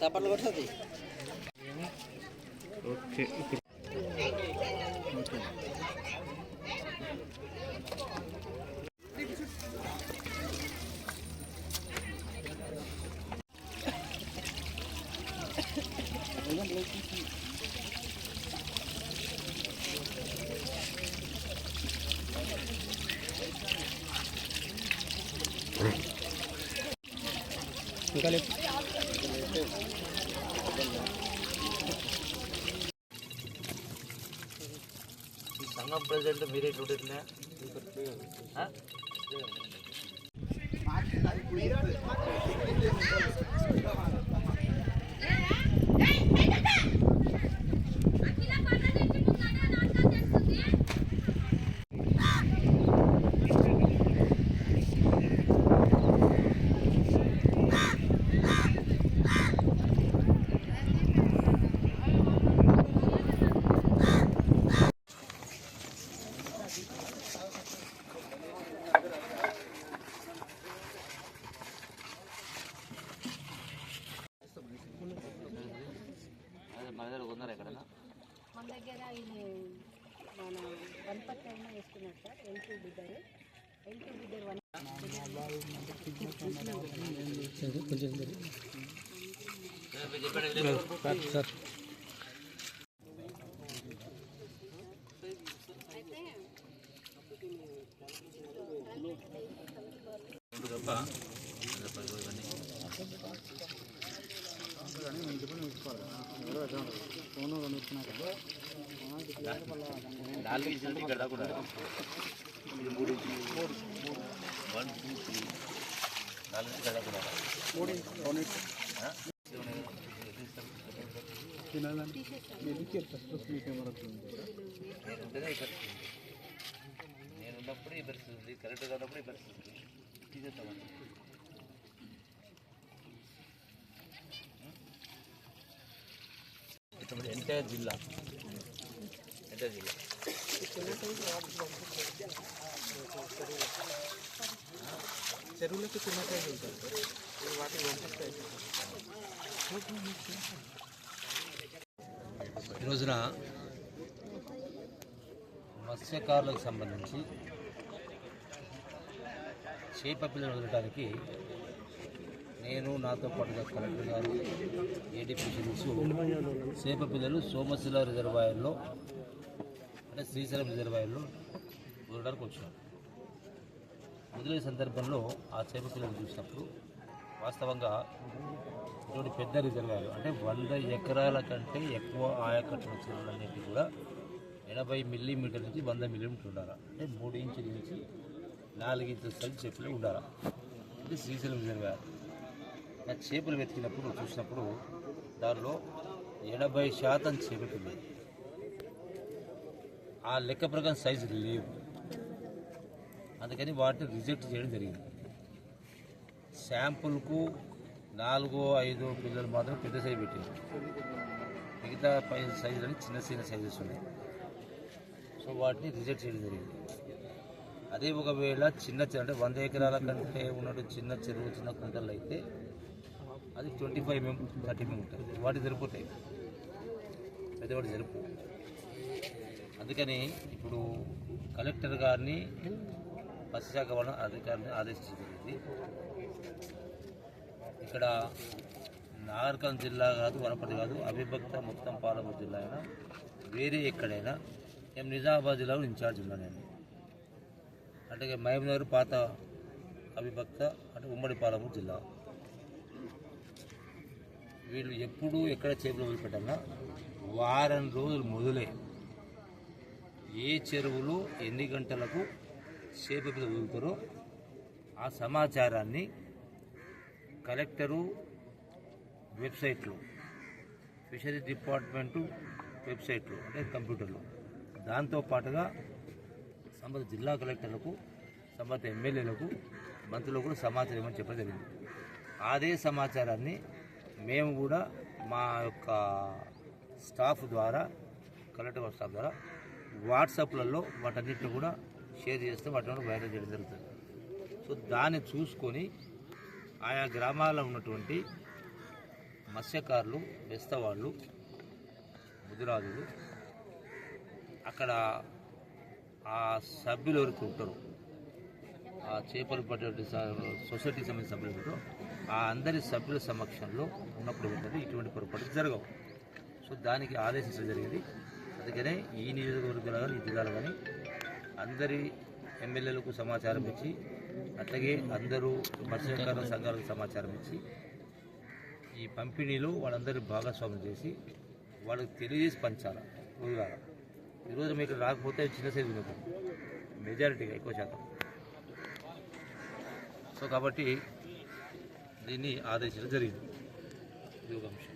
சாப்பாடுல கொட்டாது okay Thank you. निकाले संगम president मेरे टूटे थे हाँ Hey, hey, hey! దగ్గర ఇది మన వనపర్తి అయినా వేసుకున్నారు sir L two bidder L two bidder one చెప్పండి సార్ నాలుగు ఇంచుల ఇక్కడ దాకా మూడు ఇంచులు వన్ టూ త్రీ నాలుగు ఇంచులు దాకా ఉండాలి. ఆ? ఈ పరిస్థితి ఉంది. నేను ఉన్నప్పుడు ఈ పరిస్థితి ఉంది కరెక్ట్గా ఉన్నప్పుడు ఈ పరిస్థితి ఉంది తీసేస్తామండి ఇప్పుడు ఎంటైర్ జిల్లా ఎంటైర్ జిల్లా చెరువులకి చిన్న సైజు ఉంటుంది. వాటికి పంపిస్తాయి ఈ రోజున మత్స్యకారులకు సంబంధించి చేప పిల్లలు వదలడానికి నేను నాతో పాటుగా కలెక్టర్ గారు ఏడీపీ చేప పిల్లలు సోమశిల రిజర్వాయర్లో శ్రీశైలం రిజర్వాయర్లో వదలడానికి వచ్చినాం వదిలే సందర్భంలో ఆ చేపపిల్లలు చూసినప్పుడు వాస్తవంగా ఇటువంటి పెద్ద రిజర్వాయర్ అంటే వంద ఎకరాల కంటే ఎక్కువ ఆయకట్టు చెరువులన్నిటి కూడా ఎనభై మిల్లీమీటర్ నుంచి వంద మిల్లీమీటర్ ఉండాలి? అంటే మూడు ఇంచుల నుంచి నాలుగు ఇంచుల సైజు చేపలు ఉండాలి? అంటే శ్రీశైలం రిజర్వాయర్. ఆ చేపలు వెతికినప్పుడు చూసినప్పుడు దానిలో ఎనభై శాతం చేపలు ఉన్నాయి. ఆ లెక్క ప్రకారం సైజు లేవు. అందుకని వాటిని రిజెక్ట్ చేయడం జరిగింది. శాంపుల్కు నాలుగో ఐదో పిల్లలు మాత్రం పెద్ద సైజు పెట్టింది మిగతా పై సైజులని చిన్న చిన్న సైజెస్ ఉన్నాయి. సో వాటిని రిజెక్ట్ చేయడం జరిగింది. అదే ఒకవేళ చిన్న చెరువు అంటే వంద ఎకరాల కంటే ఉన్నట్టు చిన్న చెరువు చిన్న కుంటలు అయితే అది ట్వంటీ ఫైవ్ మేము థర్టీ మేము ఉంటుంది వాటి సరిపోతాయి. పెద్దవాటి సరిపో అందుకని ఇప్పుడు కలెక్టర్ గారిని మత్స్యశాఖ వలన అధికారిని ఆదేశించింది ఇక్కడ నాగరికం జిల్లా కాదు వనపర్తి కాదు అవిభక్త మొత్తం పాలమూరు జిల్లా అయినా వేరే ఎక్కడైనా మేము నిజామాబాద్ జిల్లాలో ఇన్ఛార్జ్ ఉన్నా నేను అంటే ఇక మహబూబ్నగర్ పాత అవిభక్త అంటే ఉమ్మడి పాలమూరు జిల్లా. వీళ్ళు ఎప్పుడు ఎక్కడ చేపలు వదిలిపెట్టాలన్నా వారం రోజులు మొదలే ఏ చెరువులో ఎన్ని గంటలకు చేప మీద వదులుతారో ఆ సమాచారాన్ని కలెక్టరు వెబ్సైట్లో ఫిషరీస్ డిపార్ట్మెంటు వెబ్సైట్లో అంటే కంప్యూటర్లో. దాంతో పాటుగా సంబంధ జిల్లా కలెక్టర్లకు సంబంధ ఎమ్మెల్యేలకు మంత్రులకు కూడా సమాచారం ఇవ్వమని చెప్పడం జరిగింది. అదే సమాచారాన్ని మేము కూడా మా యొక్క స్టాఫ్ ద్వారా కలెక్టర్ స్టాఫ్ ద్వారా వాట్సాప్లలో వాటన్నిటిని కూడా షేర్ చేస్తే వాటిని వైరల్ చేయడం జరుగుతుంది. సో దాన్ని చూసుకొని ఆయా గ్రామాల్లో ఉన్నటువంటి మత్స్యకారులు బెస్తవాళ్ళు ముదిరాజులు అక్కడ ఆ సభ్యులు ఎవరికి ఉంటారు ఆ చేపలు పట్టే సొసైటీ సంబంధించిన సభ్యులు ఉంటారో ఆ అందరి సభ్యుల సమక్షంలో ఉన్నప్పుడు ఉంటుంది ఇటువంటి పొరపాటు జరగవు. సో దానికి ఆదేశించడం జరిగింది. అందుకనే ఈ నియోజకవర్గంలో కానీ ఈ జిల్లాలో కానీ అందరి ఎమ్మెల్యేలకు సమాచారం ఇచ్చి అట్లాగే అందరూ మత్స్యకార సంఘాలకు సమాచారం ఇచ్చి ఈ పంపిణీలో వాళ్ళందరూ భాగస్వామ్యం చేసి వాళ్ళకి తెలియజేసి పంచాలి రోజుగా ఈరోజు మీకు రాకపోతే చిన్న సైజు మీకు మెజారిటీగా ఎక్కువ శాతం. సో కాబట్టి దీన్ని ఆదేశించడం జరిగింది. ఇది ఒక అంశం.